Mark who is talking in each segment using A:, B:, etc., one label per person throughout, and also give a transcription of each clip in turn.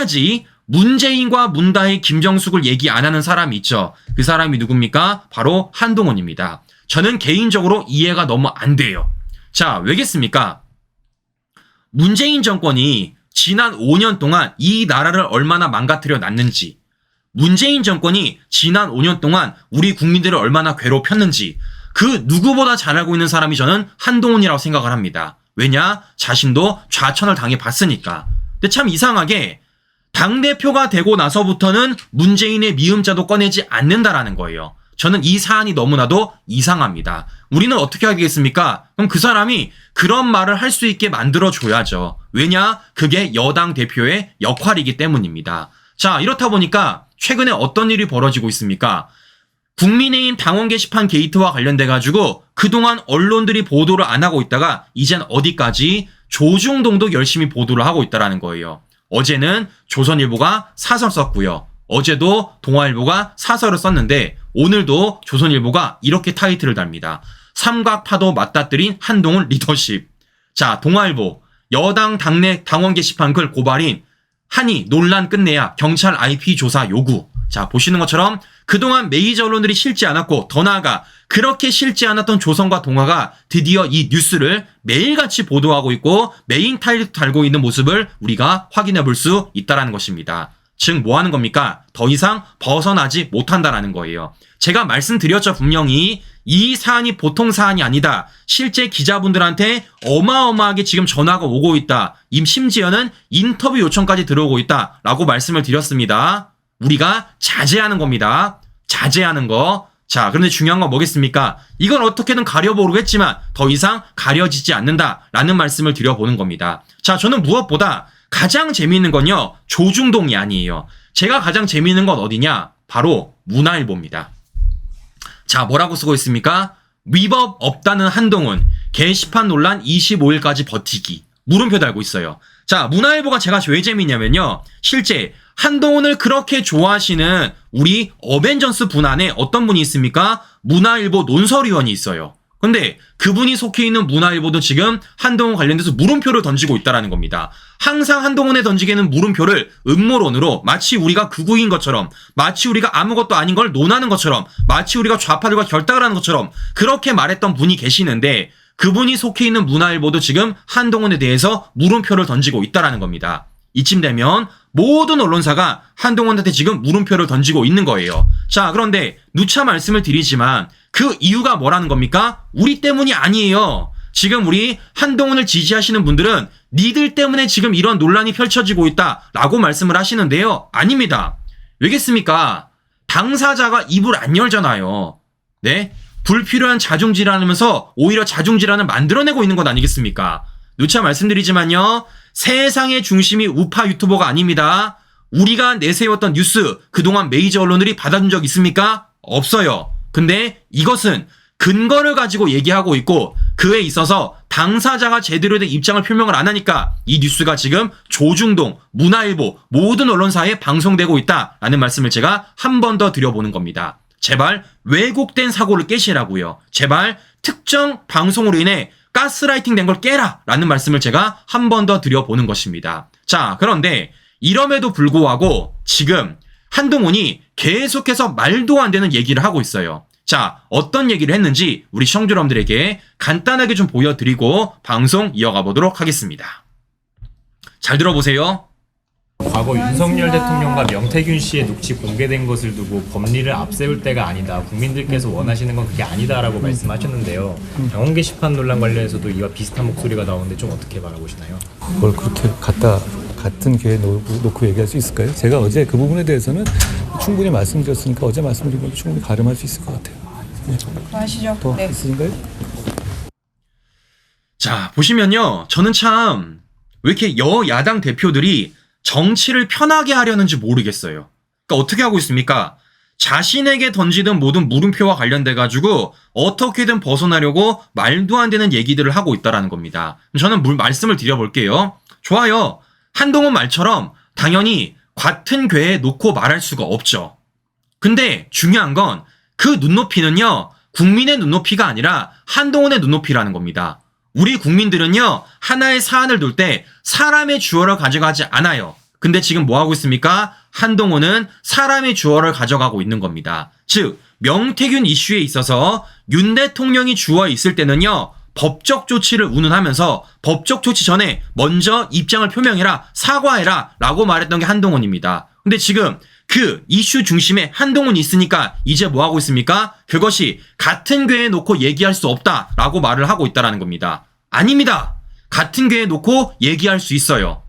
A: 끝까지 문재인과 문다희, 김정숙을 얘기 안 하는 사람이 있죠. 그 사람이 누굽니까? 바로 한동훈입니다. 저는 개인적으로 이해가 너무 안 돼요. 자, 왜겠습니까? 문재인 정권이 지난 5년 동안 이 나라를 얼마나 망가뜨려 놨는지, 문재인 정권이 지난 5년 동안 우리 국민들을 얼마나 괴롭혔는지, 그 누구보다 잘 알고 있는 사람이 저는 한동훈이라고 생각을 합니다. 왜냐? 자신도 좌천을 당해 봤으니까. 근데 참 이상하게, 당대표가 되고 나서부터는 문재인의 미음자도 꺼내지 않는다라는 거예요. 저는 이 사안이 너무나도 이상합니다. 우리는 어떻게 하겠습니까? 그럼 그 사람이 그런 말을 할 수 있게 만들어줘야죠. 왜냐? 그게 여당 대표의 역할이기 때문입니다. 자, 이렇다 보니까 최근에 어떤 일이 벌어지고 있습니까? 국민의힘 당원 게시판 게이트와 관련돼가지고 그동안 언론들이 보도를 안 하고 있다가 이젠 어디까지 조중동도 열심히 보도를 하고 있다라는 거예요. 어제는 조선일보가 사설 썼고요. 어제도 동아일보가 사설을 썼는데 오늘도 조선일보가 이렇게 타이틀을 달입니다. 삼각파도 맞닥뜨린 한동훈 리더십. 자, 동아일보 여당 당내 당원 게시판 글 고발인 한이 논란 끝내야 경찰 IP 조사 요구. 자, 보시는 것처럼 그동안 메이저 언론들이 실지 않았고 더 나아가 그렇게 실지 않았던 조선과 동아가 드디어 이 뉴스를 매일같이 보도하고 있고 메인 타이틀 달고 있는 모습을 우리가 확인해 볼 수 있다라는 것입니다. 즉, 뭐 하는 겁니까? 더 이상 벗어나지 못한다라는 거예요. 제가 말씀드렸죠, 분명히. 이 사안이 보통 사안이 아니다. 실제 기자분들한테 어마어마하게 지금 전화가 오고 있다. 임 심지어는 인터뷰 요청까지 들어오고 있다. 라고 말씀을 드렸습니다. 우리가 자제하는 겁니다. 자제하는 거. 자, 그런데 중요한 건 뭐겠습니까? 이건 어떻게든 가려보겠지만 더 이상 가려지지 않는다라는 말씀을 드려보는 겁니다. 자, 저는 무엇보다 가장 재미있는 건요, 조중동이 아니에요. 제가 가장 재미있는 건 어디냐? 바로 문화일보입니다. 자, 뭐라고 쓰고 있습니까? 위법 없다는 한동훈, 게시판 논란 25일까지 버티기. 물음표 달고 있어요. 자, 문화일보가 제가 왜 재미냐면요. 실제 한동훈을 그렇게 좋아하시는 우리 어벤져스 분 안에 어떤 분이 있습니까? 문화일보 논설위원이 있어요. 근데 그분이 속해 있는 문화일보도 지금 한동훈 관련돼서 물음표를 던지고 있다라는 겁니다. 항상 한동훈에 던지게는 물음표를 음모론으로 마치 우리가 극우인 것처럼 마치 우리가 아무것도 아닌 걸 논하는 것처럼 마치 우리가 좌파들과 결탁을 하는 것처럼 그렇게 말했던 분이 계시는데 그분이 속해 있는 문화일보도 지금 한동훈에 대해서 물음표를 던지고 있다라는 겁니다. 이쯤 되면 모든 언론사가 한동훈한테 지금 물음표를 던지고 있는 거예요. 자, 그런데 누차 말씀을 드리지만 그 이유가 뭐라는 겁니까? 우리 때문이 아니에요. 지금 우리 한동훈을 지지하시는 분들은 니들 때문에 지금 이런 논란이 펼쳐지고 있다 라고 말씀을 하시는데요. 아닙니다. 왜겠습니까? 당사자가 입을 안 열잖아요. 네? 불필요한 자중질환하면서 오히려 자중질환을 만들어내고 있는 것 아니겠습니까? 누차 말씀드리지만요. 세상의 중심이 우파 유튜버가 아닙니다. 우리가 내세웠던 뉴스 그동안 메이저 언론들이 받아준 적 있습니까? 없어요. 근데 이것은 근거를 가지고 얘기하고 있고 그에 있어서 당사자가 제대로 된 입장을 표명을 안 하니까 이 뉴스가 지금 조중동, 문화일보 모든 언론사에 방송되고 있다라는 말씀을 제가 한 번 더 드려보는 겁니다. 제발 왜곡된 사고를 깨시라고요. 제발 특정 방송으로 인해 가스라이팅 된 걸 깨라! 라는 말씀을 제가 한 번 더 드려보는 것입니다. 자, 그런데 이럼에도 불구하고 지금 한동훈이 계속해서 말도 안 되는 얘기를 하고 있어요. 자, 어떤 얘기를 했는지 우리 시청자 여러분들에게 간단하게 좀 보여드리고 방송 이어가 보도록 하겠습니다. 잘 들어보세요.
B: 과거 윤석열 대통령과 명태균 씨의 녹취 공개된 것을 두고 법리를 앞세울 때가 아니다. 국민들께서 원하시는 건 그게 아니다라고 말씀하셨는데요. 병원 게시판 논란 관련해서도 이와 비슷한 목소리가 나오는데 좀 어떻게 바라보시나요?
C: 뭘 그렇게 갖다 같은 기회에 놓고, 놓고 얘기할 수 있을까요? 제가 어제 그 부분에 대해서는 충분히 말씀드렸으니까 어제 말씀드린 걸 충분히 가름할 수 있을 것 같아요. 네.
D: 하시죠.
C: 더
D: 네.
C: 있으신가요?
A: 자, 보시면요. 저는 참, 왜 이렇게 여야당 대표들이 정치를 편하게 하려는지 모르겠어요. 그러니까 어떻게 하고 있습니까? 자신에게 던지는 모든 물음표와 관련돼 가지고 어떻게든 벗어나려고 말도 안 되는 얘기들을 하고 있다라는 겁니다. 저는 물, 말씀을 드려볼게요. 좋아요. 한동훈 말처럼 당연히 같은 궤에 놓고 말할 수가 없죠. 근데 중요한 건 그 눈높이는요, 국민의 눈높이가 아니라 한동훈의 눈높이라는 겁니다. 우리 국민들은요, 하나의 사안을 둘 때 사람의 주어를 가져가지 않아요. 근데 지금 뭐 하고 있습니까? 한동훈은 사람의 주어를 가져가고 있는 겁니다. 즉, 명태균 이슈에 있어서 윤 대통령이 주어 있을 때는요, 법적 조치를 운운하면서 법적 조치 전에 먼저 입장을 표명해라, 사과해라, 라고 말했던 게 한동훈입니다. 근데 지금 그 이슈 중심에 한동훈이 있으니까 이제 뭐 하고 있습니까? 그것이 같은 궤에 놓고 얘기할 수 없다라고 말을 하고 있다라는 겁니다. 아닙니다. 같은 궤에 놓고 얘기할 수 있어요.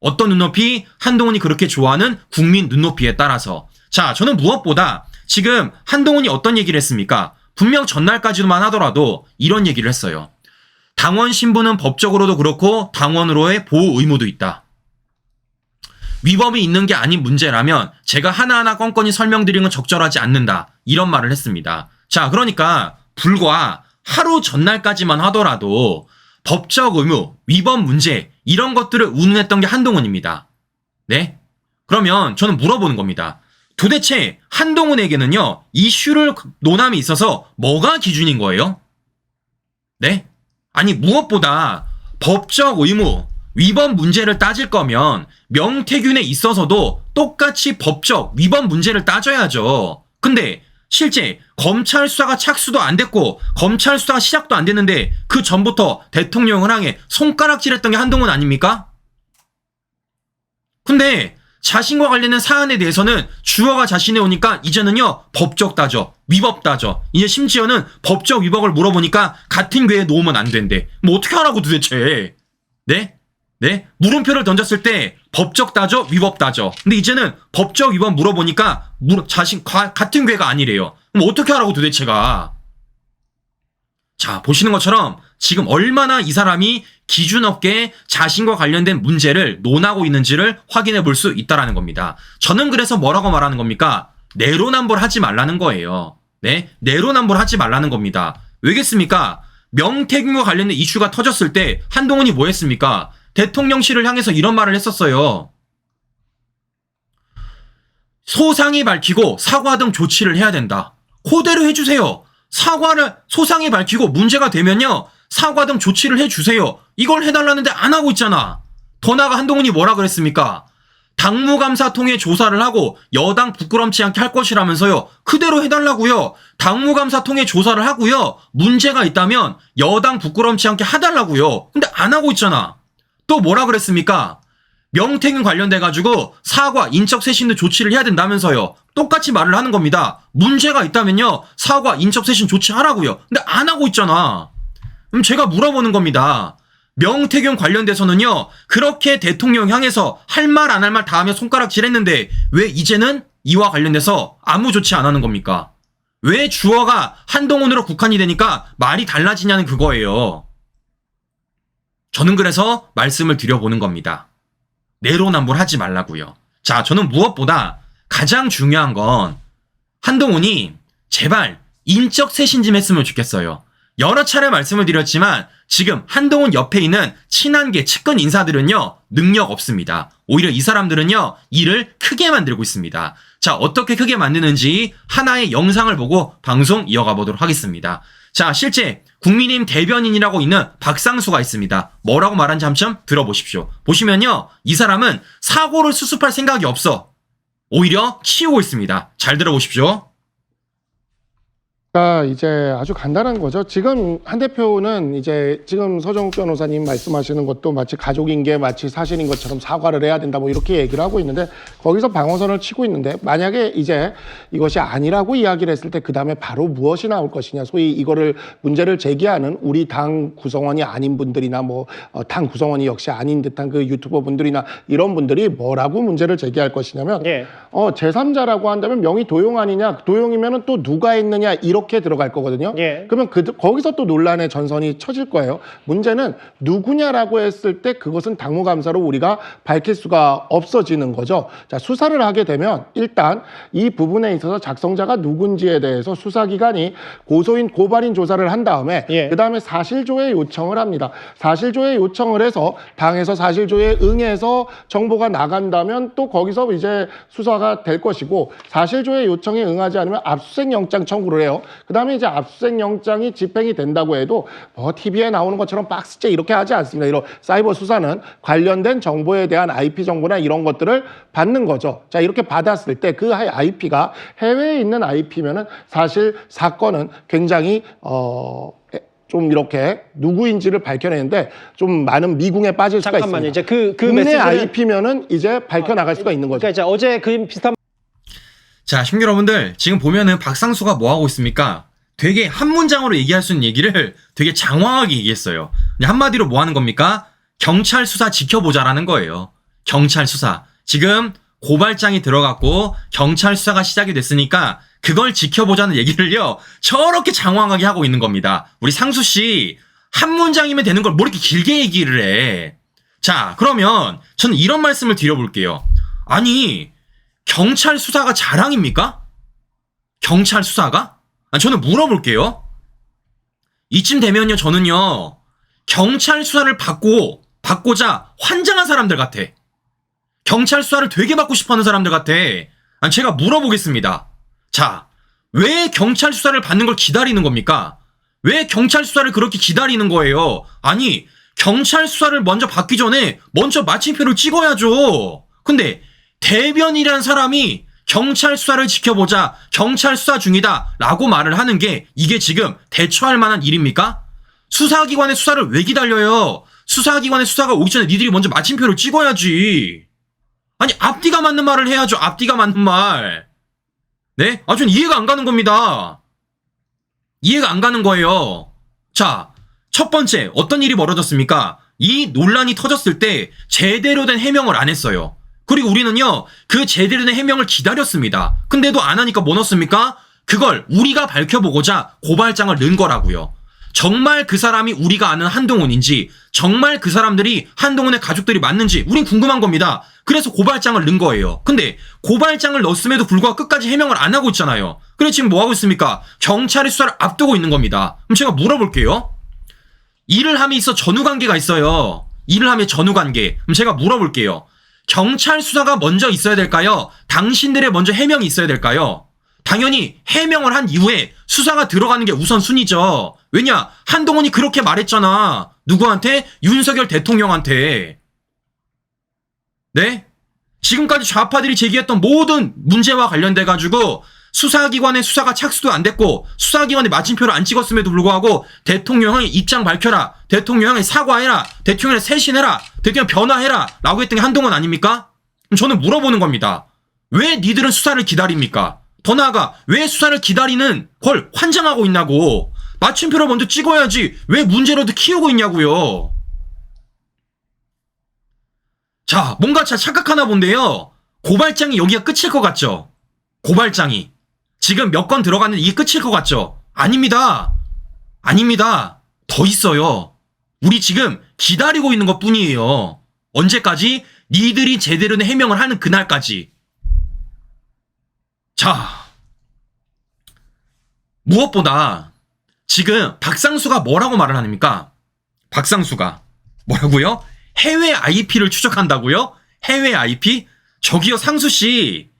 A: 어떤 눈높이? 한동훈이 그렇게 좋아하는 국민 눈높이에 따라서. 자, 저는 무엇보다 지금 한동훈이 어떤 얘기를 했습니까? 분명 전날까지만 하더라도 이런 얘기를 했어요. 당원 신분은 법적으로도 그렇고 당원으로의 보호 의무도 있다. 위법이 있는 게 아닌 문제라면 제가 하나하나 건건히 설명드리는 건 적절하지 않는다. 이런 말을 했습니다. 자, 그러니까 불과 하루 전날까지만 하더라도 법적 의무, 위법 문제 이런 것들을 운운했던 게 한동훈입니다. 네? 그러면 저는 물어보는 겁니다. 도대체 한동훈에게는요, 이슈를 논함이 있어서 뭐가 기준인 거예요? 네? 아니, 무엇보다 법적 의무, 위법 문제를 따질 거면 명태균에 있어서도 똑같이 법적 위법 문제를 따져야죠. 근데 실제 검찰 수사가 착수도 안 됐고 검찰 수사가 시작도 안 됐는데 그 전부터 대통령을 향해 손가락질했던 게 한동훈 아닙니까? 근데 자신과 관련된 사안에 대해서는 주어가 자신에 오니까 이제는요 법적 따져 위법 따져. 이제 심지어는 법적 위법을 물어보니까 같은 궤에 놓으면 안 된대. 뭐 어떻게 하라고 도대체? 네? 네? 물음표를 던졌을 때 법적 따져 위법 따져. 근데 이제는 법적 위법 물어보니까 물, 자신 가- 같은 궤가 아니래요. 그럼 어떻게 하라고 도대체가? 자, 보시는 것처럼 지금 얼마나 이 사람이 기준 없게 자신과 관련된 문제를 논하고 있는지를 확인해 볼 수 있다라는 겁니다. 저는 그래서 뭐라고 말하는 겁니까? 내로남불 하지 말라는 거예요. 네? 내로남불 하지 말라는 겁니다. 왜겠습니까? 명태균과 관련된 이슈가 터졌을 때 한동훈이 뭐 했습니까? 대통령실을 향해서 이런 말을 했었어요. 소상히 밝히고 사과 등 조치를 해야 된다. 그대로 해주세요. 사과를 소상히 밝히고 문제가 되면요 사과 등 조치를 해주세요. 이걸 해달라는데 안 하고 있잖아. 더 나아가 한동훈이 뭐라 그랬습니까? 당무감사 통해 조사를 하고 여당 부끄럼치 않게 할 것이라면서요. 그대로 해달라고요. 당무감사 통해 조사를 하고요. 문제가 있다면 여당 부끄럼치 않게 해달라고요. 근데 안 하고 있잖아. 또 뭐라 그랬습니까? 명태균 관련돼 가지고 사과, 인적 쇄신 등 조치를 해야 된다면서요. 똑같이 말을 하는 겁니다. 문제가 있다면요. 사과, 인적 쇄신 조치하라고요. 근데 안 하고 있잖아. 그럼 제가 물어보는 겁니다. 명태균 관련돼서는요. 그렇게 대통령 향해서 할 말 안 할 말 다 하며 손가락질 했는데 왜 이제는 이와 관련돼서 아무 조치 안 하는 겁니까? 왜 주어가 한동훈으로 국한이 되니까 말이 달라지냐는 그거예요. 저는 그래서 말씀을 드려보는 겁니다. 내로남불 하지 말라고요. 자, 저는 무엇보다 가장 중요한 건 한동훈이 제발 인적 쇄신 좀 했으면 좋겠어요. 여러 차례 말씀을 드렸지만 지금 한동훈 옆에 있는 친한계 측근 인사들은요 능력 없습니다. 오히려 이 사람들은요 일을 크게 만들고 있습니다. 자 어떻게 크게 만드는지 하나의 영상을 보고 방송 이어가 보도록 하겠습니다. 자 실제 국민의힘 대변인이라고 있는 박상수가 있습니다. 뭐라고 말한지 한번 들어보십시오. 보시면요 이 사람은 사고를 수습할 생각이 없어. 오히려 키우고 있습니다. 잘 들어보십시오.
D: 가 이제 아주 간단한 거죠. 지금 한 대표는 이제 지금 서정욱 변호사님 말씀하시는 것도 마치 가족인 게 마치 사실인 것처럼 사과를 해야 된다 뭐 이렇게 얘기를 하고 있는데 거기서 방어선을 치고 있는데 만약에 이제 이것이 아니라고 이야기를 했을 때 그 다음에 바로 무엇이 나올 것이냐 소위 이거를 문제를 제기하는 우리 당 구성원이 아닌 분들이나 뭐당 구성원이 역시 아닌 듯한 그 유튜버 분들이나 이런 분들이 뭐라고 문제를 제기할 것이냐면
E: 예.
D: 어, 제3자라고 한다면 명의 도용 아니냐? 도용이면은 또 누가 했느냐? 이 렇게 들어갈 거거든요.
E: 예.
D: 그러면 그, 거기서 또 논란의 전선이 쳐질 거예요. 문제는 누구냐라고 했을 때 그것은 당무감사로 우리가 밝힐 수가 없어지는 거죠. 자, 수사를 하게 되면 일단 이 부분에 있어서 작성자가 누군지에 대해서 수사기관이 고소인, 고발인 조사를 한 다음에
E: 예.
D: 그 다음에 사실조회 요청을 합니다. 사실조회 요청을 해서 당에서 사실조회에 응해서 정보가 나간다면 또 거기서 이제 수사가 될 것이고 사실조회 요청에 응하지 않으면 압수수색 영장 청구를 해요. 그다음에 이제 압수수색 영장이 집행이 된다고 해도 뭐 TV에 나오는 것처럼 박스째 이렇게 하지 않습니다. 이런 사이버 수사는 관련된 정보에 대한 IP 정보나 이런 것들을 받는 거죠. 자 이렇게 받았을 때 그 IP가 해외에 있는 IP면은 사실 사건은 굉장히 어. 좀 이렇게 누구인지를 밝혀내는데 좀 많은 미궁에 빠질 수가
E: 잠깐만요.
D: 있습니다.
E: 이제 그, 그
D: 국내
E: 메시지는
D: IP면은 이제 밝혀 나갈 수가 있는 거죠.
E: 그러니까 이제 어제 그 비슷한
A: 자, 시청자 여러분들, 지금 보면은 박상수가 뭐 하고 있습니까? 되게 한 문장으로 얘기할 수 있는 얘기를 되게 장황하게 얘기했어요. 한마디로 뭐 하는 겁니까? 경찰 수사 지켜보자라는 거예요. 경찰 수사. 지금 고발장이 들어갔고 경찰 수사가 시작이 됐으니까 그걸 지켜보자는 얘기를요. 저렇게 장황하게 하고 있는 겁니다. 우리 상수 씨 한 문장이면 되는 걸 뭐 이렇게 길게 얘기를 해. 자, 그러면 저는 이런 말씀을 드려볼게요. 아니, 경찰 수사가 자랑입니까? 경찰 수사가? 아, 저는 물어볼게요. 이쯤 되면요, 저는요, 경찰 수사를 받고, 받고자 환장한 사람들 같아. 경찰 수사를 되게 받고 싶어 하는 사람들 같아. 아니, 제가 물어보겠습니다. 자, 왜 경찰 수사를 받는 걸 기다리는 겁니까? 왜 경찰 수사를 그렇게 기다리는 거예요? 아니, 경찰 수사를 먼저 받기 전에 먼저 마침표를 찍어야죠. 근데 대변이라는 사람이 경찰 수사를 지켜보자, 경찰 수사 중이다, 라고 말을 하는 게 이게 지금 대처할 만한 일입니까? 수사기관의 수사를 왜 기다려요? 수사기관의 수사가 오기 전에 니들이 먼저 마침표를 찍어야지. 아니, 앞뒤가 맞는 말을 해야죠, 앞뒤가 맞는 말. 네? 아, 전 이해가 안 가는 겁니다. 이해가 안 가는 거예요. 자, 첫 번째, 어떤 일이 벌어졌습니까? 이 논란이 터졌을 때 제대로 된 해명을 안 했어요. 그리고 우리는요, 그 제대로 된 해명을 기다렸습니다. 근데도 안 하니까 뭐 넣습니까? 그걸 우리가 밝혀보고자 고발장을 넣은 거라고요. 정말 그 사람이 우리가 아는 한동훈인지, 정말 그 사람들이 한동훈의 가족들이 맞는지, 우린 궁금한 겁니다. 그래서 고발장을 넣은 거예요. 근데 고발장을 넣었음에도 불구하고 끝까지 해명을 안 하고 있잖아요. 그래 지금 뭐 하고 있습니까? 경찰이 수사를 앞두고 있는 겁니다. 그럼 제가 물어볼게요. 일을 함에 있어 전후 관계가 있어요. 일을 함에 전후 관계. 그럼 제가 물어볼게요. 경찰 수사가 먼저 있어야 될까요? 당신들의 먼저 해명이 있어야 될까요? 당연히 해명을 한 이후에 수사가 들어가는 게 우선순위죠. 왜냐? 한동훈이 그렇게 말했잖아. 누구한테? 윤석열 대통령한테. 네? 지금까지 좌파들이 제기했던 모든 문제와 관련돼 가지고 수사기관의 수사가 착수도 안 됐고 수사기관의 마침표를 안 찍었음에도 불구하고 대통령의 입장 밝혀라 대통령의 사과해라 대통령의 쇄신해라 대통령 변화해라 라고 했던 게 한동훈 아닙니까? 저는 물어보는 겁니다. 왜 니들은 수사를 기다립니까? 더 나아가 왜 수사를 기다리는 걸 환장하고 있냐고. 마침표를 먼저 찍어야지 왜 문제로도 키우고 있냐고요. 자 뭔가 잘 착각하나 본데요. 고발장이 여기가 끝일 것 같죠? 고발장이 지금 몇 건 들어갔는데 이게 끝일 것 같죠? 아닙니다. 아닙니다. 더 있어요. 우리 지금 기다리고 있는 것 뿐이에요. 언제까지? 니들이 제대로 된 해명을 하는 그날까지. 자. 무엇보다 지금 박상수가 뭐라고 말을 합니까? 박상수가 뭐라고요? 해외 IP를 추적한다고요? 해외 IP? 저기요 상수 씨.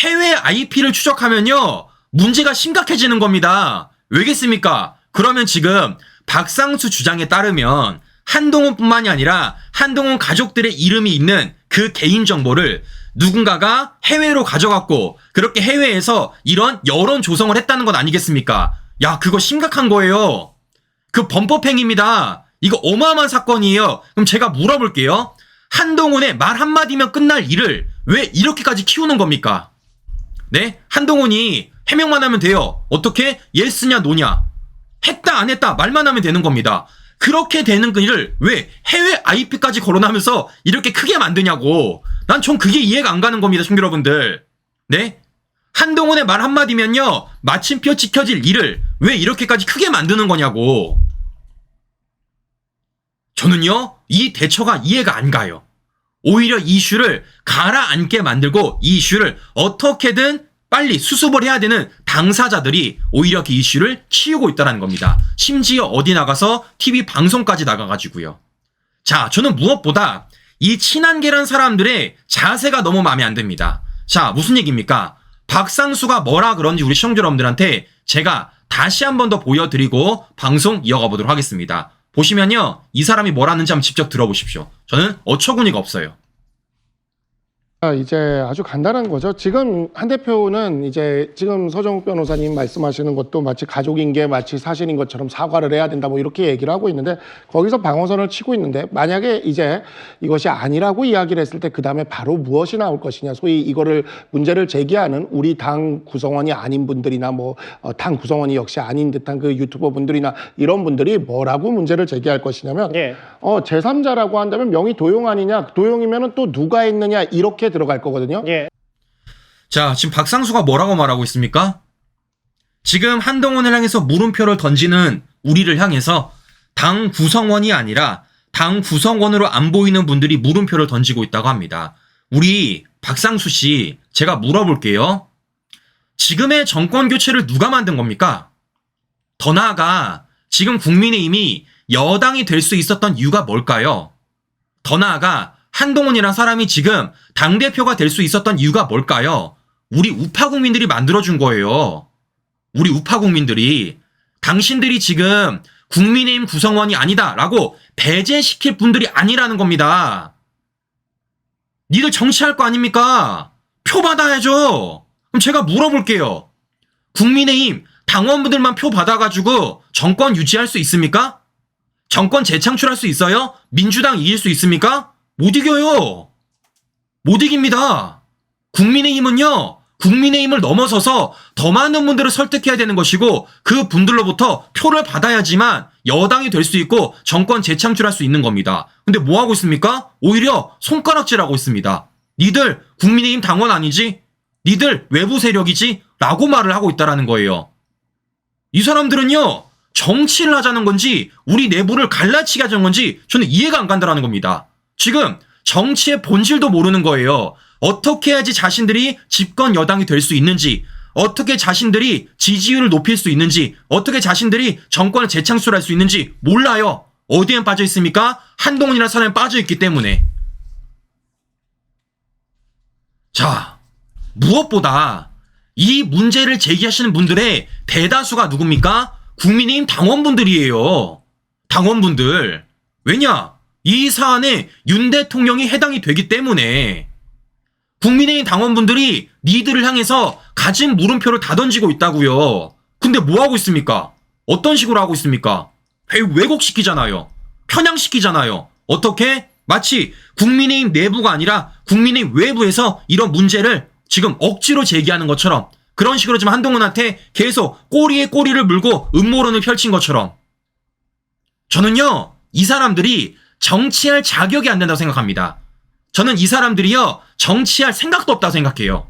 A: 해외 IP를 추적하면요, 문제가 심각해지는 겁니다. 왜겠습니까? 그러면 지금 박상수 주장에 따르면 한동훈 뿐만이 아니라 한동훈 가족들의 이름이 있는 그 개인 정보를 누군가가 해외로 가져갔고, 그렇게 해외에서 이런 여론 조성을 했다는 건 아니겠습니까? 야, 그거 심각한 거예요. 그 범법행위입니다. 이거 어마어마한 사건이에요. 그럼 제가 물어볼게요. 한동훈의 말 한마디면 끝날 일을 왜 이렇게까지 키우는 겁니까? 네? 한동훈이 해명만 하면 돼요. 어떻게? 예스냐, 노냐. 했다, 안 했다, 말만 하면 되는 겁니다. 그렇게 되는 그 일을 왜 해외 IP까지 거론하면서 이렇게 크게 만드냐고. 난 전 그게 이해가 안 가는 겁니다,兄여러분들. 네? 한동훈의 말 한마디면요, 마침표 찍혀질 일을 왜 이렇게까지 크게 만드는 거냐고. 저는요, 이 대처가 이해가 안 가요. 오히려 이슈를 가라앉게 만들고 이 이슈를 어떻게든 빨리 수습을 해야 되는 당사자들이 오히려 그 이슈를 키우고 있다는 겁니다. 심지어 어디 나가서 TV 방송까지 나가가지고요. 자, 저는 무엇보다 이 친한계란 사람들의 자세가 너무 마음에 안 듭니다. 자, 무슨 얘기입니까? 박상수가 뭐라 그런지 우리 시청자 여러분들한테 제가 다시 한 번 더 보여드리고 방송 이어가 보도록 하겠습니다. 보시면요. 이 사람이 뭐라는지 한번 직접 들어보십시오. 저는 어처구니가 없어요.
D: 아, 이제 아주 간단한 거죠. 지금 한 대표는 이제 지금 서정욱 변호사님 말씀하시는 것도 마치 가족인 게 마치 사실인 것처럼 사과를 해야 된다 뭐 이렇게 얘기를 하고 있는데 거기서 방어선을 치고 있는데 만약에 이제 이것이 아니라고 이야기를 했을 때 그 다음에 바로 무엇이 나올 것이냐 소위 이거를 문제를 제기하는 우리 당 구성원이 아닌 분들이나 뭐 당 구성원이 역시 아닌 듯한 그 유튜버 분들이나 이런 분들이 뭐라고 문제를 제기할 것이냐면
E: 예.
D: 어 제3자라고 한다면 명의 도용 아니냐 도용이면은 또 누가 했느냐 이렇게 들어갈 거거든요.
E: 예.
A: 자, 지금 박상수가 뭐라고 말하고 있습니까? 지금 한동훈을 향해서 물음표를 던지는 우리를 향해서 당 구성원이 아니라 당 구성원으로 안 보이는 분들이 물음표를 던지고 있다고 합니다. 우리 박상수 씨, 제가 물어볼게요. 지금의 정권 교체를 누가 만든 겁니까? 더 나아가 지금 국민의힘이 여당이 될 수 있었던 이유가 뭘까요? 더 나아가 한동훈이란 사람이 지금 당대표가 될 수 있었던 이유가 뭘까요? 우리 우파 국민들이 만들어준 거예요. 우리 우파 국민들이 당신들이 지금 국민의힘 구성원이 아니다라고 배제시킬 분들이 아니라는 겁니다. 니들 정치할 거 아닙니까? 표 받아야죠. 그럼 제가 물어볼게요. 국민의힘 당원분들만 표 받아가지고 정권 유지할 수 있습니까? 정권 재창출할 수 있어요? 민주당 이길 수 있습니까? 못 이겨요. 못 이깁니다. 국민의힘은요, 국민의힘을 넘어서서 더 많은 분들을 설득해야 되는 것이고, 그 분들로부터 표를 받아야지만 여당이 될 수 있고, 정권 재창출할 수 있는 겁니다. 근데 뭐 하고 있습니까? 오히려 손가락질하고 있습니다. 니들 국민의힘 당원 아니지? 니들 외부 세력이지? 라고 말을 하고 있다라는 거예요. 이 사람들은요, 정치를 하자는 건지, 우리 내부를 갈라치게 하자는 건지, 저는 이해가 안 간다라는 겁니다. 지금 정치의 본질도 모르는 거예요. 어떻게 해야지 자신들이 집권 여당이 될 수 있는지, 어떻게 자신들이 지지율을 높일 수 있는지, 어떻게 자신들이 정권을 재창출할 수 있는지 몰라요. 어디에 빠져 있습니까? 한동훈이라는 사람에 빠져 있기 때문에. 자, 무엇보다 이 문제를 제기하시는 분들의 대다수가 누굽니까? 국민의힘 당원분들이에요. 당원분들. 왜냐? 이 사안에 윤 대통령이 해당이 되기 때문에 국민의힘 당원분들이 니들을 향해서 가진 물음표를 다 던지고 있다고요. 근데 뭐 하고 있습니까? 어떤 식으로 하고 있습니까? 왜- 왜곡시키잖아요. 편향시키잖아요. 어떻게? 마치 국민의힘 내부가 아니라 국민의힘 외부에서 이런 문제를 지금 억지로 제기하는 것처럼 그런 식으로 지금 한동훈한테 계속 꼬리에 꼬리를 물고 음모론을 펼친 것처럼 저는요, 이 사람들이 정치할 자격이 안 된다고 생각합니다. 저는 이 사람들이요, 정치할 생각도 없다고 생각해요.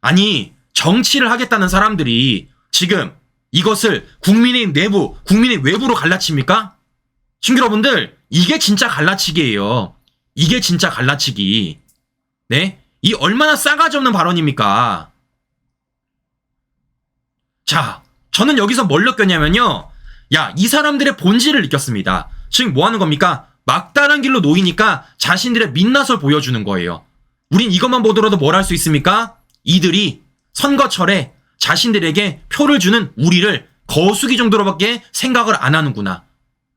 A: 아니, 정치를 하겠다는 사람들이 지금 이것을 국민의 내부, 국민의 외부로 갈라칩니까? 친구 여러분들, 이게 진짜 갈라치기예요. 이게 진짜 갈라치기. 네? 이 얼마나 싸가지 없는 발언입니까? 자, 저는 여기서 뭘 느꼈냐면요. 야, 이 사람들의 본질을 느꼈습니다. 지금 뭐 하는 겁니까? 막다른 길로 놓이니까 자신들의 민낯을 보여주는 거예요. 우린 이것만 보더라도 뭘 할 수 있습니까? 이들이 선거철에 자신들에게 표를 주는 우리를 거수기 정도로밖에 생각을 안 하는구나.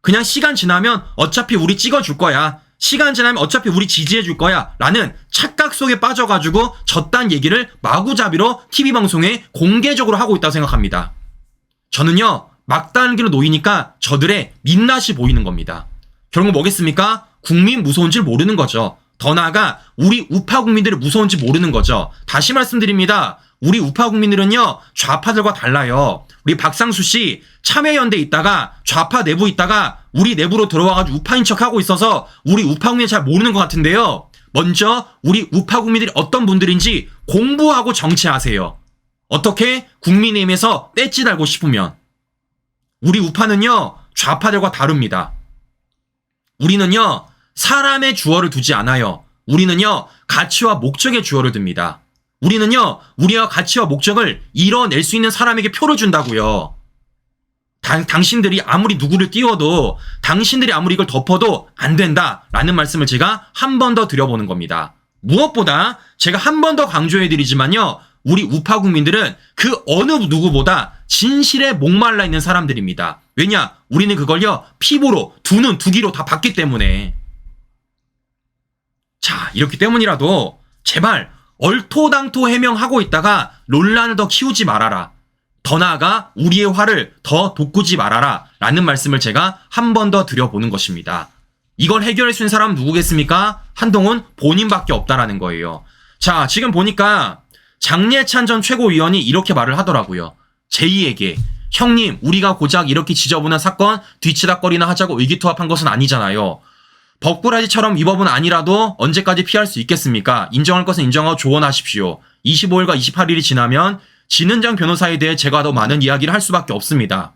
A: 그냥 시간 지나면 어차피 우리 찍어줄 거야. 시간 지나면 어차피 우리 지지해줄 거야. 라는 착각 속에 빠져가지고 저딴 얘기를 마구잡이로 TV방송에 공개적으로 하고 있다고 생각합니다. 저는요, 막다른 길로 놓이니까 저들의 민낯이 보이는 겁니다. 결국 뭐겠습니까? 국민 무서운 줄 모르는 거죠. 더 나아가 우리 우파 국민들이 무서운지 모르는 거죠. 다시 말씀드립니다. 우리 우파 국민들은요, 좌파들과 달라요. 우리 박상수 씨 참여연대 있다가 좌파 내부 있다가 우리 내부로 들어와가지고 우파인 척 하고 있어서 우리 우파 국민이 잘 모르는 것 같은데요. 먼저 우리 우파 국민들이 어떤 분들인지 공부하고 정치하세요. 어떻게 국민의힘에서 떼찌 달고 싶으면 우리 우파는요 좌파들과 다릅니다. 우리는요 사람의 주어를 두지 않아요. 우리는요 가치와 목적의 주어를 둡니다. 우리는요 우리와 가치와 목적을 이뤄낼 수 있는 사람에게 표를 준다고요. 당, 당신들이 아무리 누구를 띄워도 당신들이 아무리 이걸 덮어도 안 된다라는 말씀을 제가 한 번 더 드려보는 겁니다. 무엇보다 제가 한 번 더 강조해드리지만요. 우리 우파 국민들은 그 어느 누구보다 진실에 목말라 있는 사람들입니다. 왜냐? 우리는 그걸요, 피부로, 두 눈, 두 귀로 다 봤기 때문에. 자, 이렇기 때문이라도, 제발, 얼토당토 해명하고 있다가 논란을 더 키우지 말아라. 더 나아가 우리의 화를 더 돋구지 말아라. 라는 말씀을 제가 한 번 더 드려보는 것입니다. 이걸 수 있는 사람은 누구겠습니까? 한동훈 본인밖에 없다라는 거예요. 자, 지금 보니까 장례찬 전 최고위원이 이렇게 말을 하더라고요. 제이에게 형님, 우리가 고작 이렇게 지저분한 사건 뒤치다거리나 하자고 의기투합한 것은 아니잖아요. 벅구라지처럼 이 법은 아니라도 언제까지 피할 수 있겠습니까? 인정할 것은 인정하고 조언하십시오. 25일과 28일이 지나면 진은정 변호사에 대해 제가 더 많은 이야기를 할 수밖에 없습니다.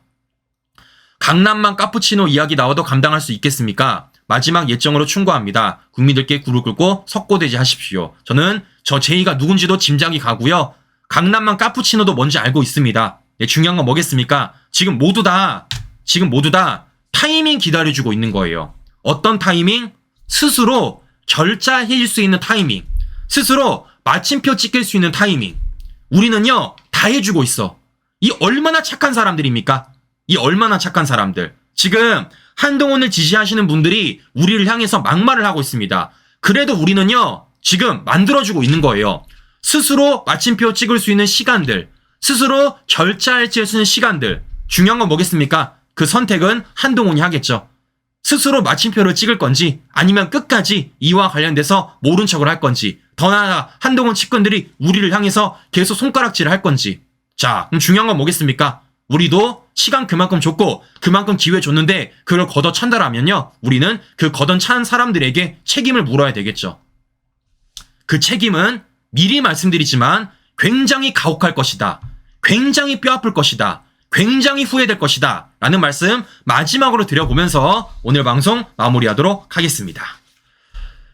A: 강남만 카푸치노 이야기 나와도 감당할 수 있겠습니까? 마지막 예정으로 충고합니다. 국민들께 굴을 꿇고 석고대지 하십시오. 저는 저 제이가 누군지도 짐작이 가고요. 강남만 카푸치노도 뭔지 알고 있습니다. 네, 중요한 건 뭐겠습니까? 지금 모두 다 지금 모두 다 타이밍 기다려주고 있는 거예요. 어떤 타이밍? 스스로 결자해줄 수 있는 타이밍. 스스로 마침표 찍힐 수 있는 타이밍. 우리는요, 다 해주고 있어. 이 얼마나 착한 사람들입니까? 이 얼마나 착한 사람들. 지금 한동훈을 지지하시는 분들이 우리를 향해서 막말을 하고 있습니다. 그래도 우리는요, 지금 만들어주고 있는 거예요. 스스로 마침표 찍을 수 있는 시간들, 스스로 결자할 수 있는 시간들. 중요한 건 뭐겠습니까? 그 선택은 한동훈이 하겠죠. 스스로 마침표를 찍을 건지 아니면 끝까지 이와 관련돼서 모른 척을 할 건지 더 나아가 한동훈 측근들이 우리를 향해서 계속 손가락질을 할 건지 자 그럼 중요한 건 뭐겠습니까? 우리도 시간 그만큼 줬고 그만큼 기회 줬는데 그걸 걷어찬다라면요 우리는 그 걷어찬 사람들에게 책임을 물어야 되겠죠 그 책임은 미리 말씀드리지만 굉장히 가혹할 것이다 굉장히 뼈아플 것이다 굉장히 후회될 것이다. 라는 말씀 마지막으로 드려보면서 오늘 방송 마무리하도록 하겠습니다.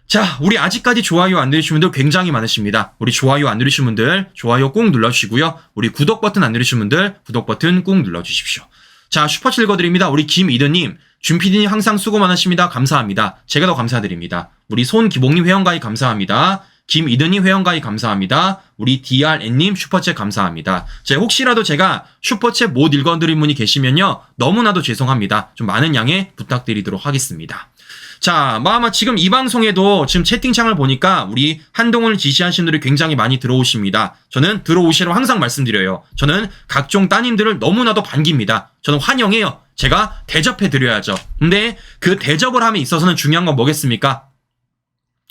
A: 자, 우리 아직까지 좋아요 안 누르신 분들 굉장히 많으십니다. 우리 좋아요 안 누르신 분들 좋아요 꼭 눌러주시고요. 우리 구독 버튼 안 누르신 분들 구독 버튼 꼭 눌러주십시오. 자, 슈퍼챗 읽어드립니다. 우리 김이드님, 준피디님 항상 수고 많으십니다. 감사합니다. 제가 더 감사드립니다. 우리 손기봉님 회원가입 감사합니다. 김이드님 회원가입 감사합니다. 우리 DRN님 슈퍼챗 감사합니다. 제 혹시라도 제가 슈퍼챗 못 읽어드린 분이 계시면요. 너무나도 죄송합니다. 좀 많은 양해 부탁드리도록 하겠습니다. 자, 뭐 아마 지금 이 방송에도 지금 채팅창을 보니까 우리 한동훈을 지시하신 분들이 굉장히 많이 들어오십니다. 저는 들어오시라고 항상 말씀드려요. 저는 각종 따님들을 너무나도 반깁니다. 저는 환영해요. 제가 대접해 드려야죠. 근데 그 대접을 함에 있어서는 중요한 건 뭐겠습니까?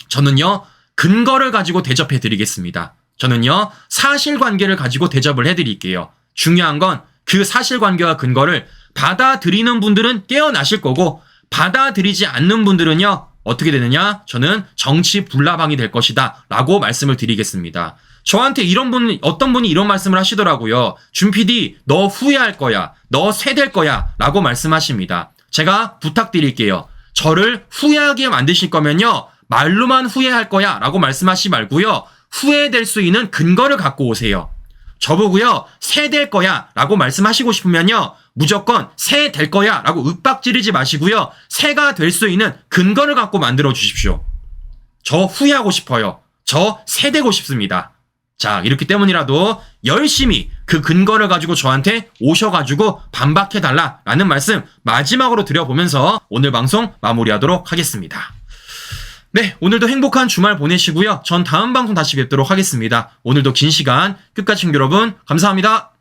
A: 저는요, 근거를 가지고 대접해 드리겠습니다. 저는요, 사실관계를 가지고 대접을 해 드릴게요. 중요한 건 그 사실관계와 근거를 받아들이는 분들은 깨어나실 거고, 받아들이지 않는 분들은요, 어떻게 되느냐? 저는 정치 불나방이 될 것이다. 라고 말씀을 드리겠습니다. 저한테 이런 분, 어떤 분이 이런 말씀을 하시더라고요. 준 PD, 너 후회할 거야. 너 쇠될 거야. 라고 말씀하십니다. 제가 부탁드릴게요. 저를 후회하게 만드실 거면요. 말로만 후회할 거야. 라고 말씀하시지 말고요. 후회될 수 있는 근거를 갖고 오세요. 저보고요, 새 될 거야 라고 말씀하시고 싶으면요, 무조건 새 될 거야 라고 윽박 지르지 마시고요, 새가 될 수 있는 근거를 갖고 만들어 주십시오. 저 후회하고 싶어요. 저 새 되고 싶습니다. 자, 이렇기 때문이라도 열심히 그 근거를 가지고 저한테 오셔가지고 반박해달라 라는 말씀 마지막으로 드려보면서 오늘 방송 마무리하도록 하겠습니다. 네, 오늘도 행복한 주말 보내시고요. 전 다음 방송 다시 뵙도록 하겠습니다. 오늘도 긴 시간 끝까지 여러분 감사합니다.